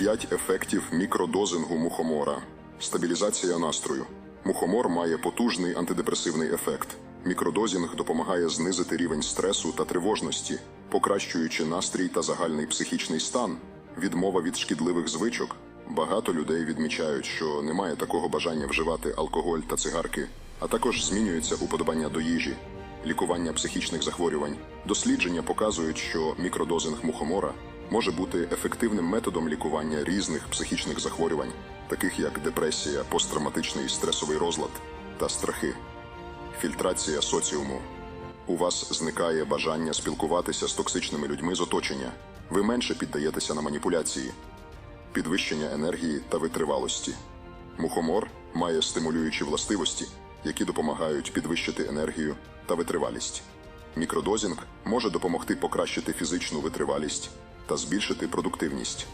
П'ять ефектів мікродозингу мухомора. Стабілізація настрою. Мухомор має потужний антидепресивний ефект. Мікродозінг допомагає знизити рівень стресу та тривожності, покращуючи настрій та загальний психічний стан. Відмова від шкідливих звичок. Багато людей відмічають, що немає такого бажання вживати алкоголь та цигарки, а також змінюється уподобання до їжі, лікування психічних захворювань. Дослідження показують, що мікродозинг мухомора може бути ефективним методом лікування різних психічних захворювань, таких як депресія, посттравматичний стресовий розлад та страхи. Фільтрація соціуму. У вас зникає бажання спілкуватися з токсичними людьми з оточення. Ви менше піддаєтеся на маніпуляції, підвищення енергії та витривалості. Мухомор має стимулюючі властивості, які допомагають підвищити енергію та витривалість. Мікродозінг може допомогти покращити фізичну витривалість та збільшити продуктивність.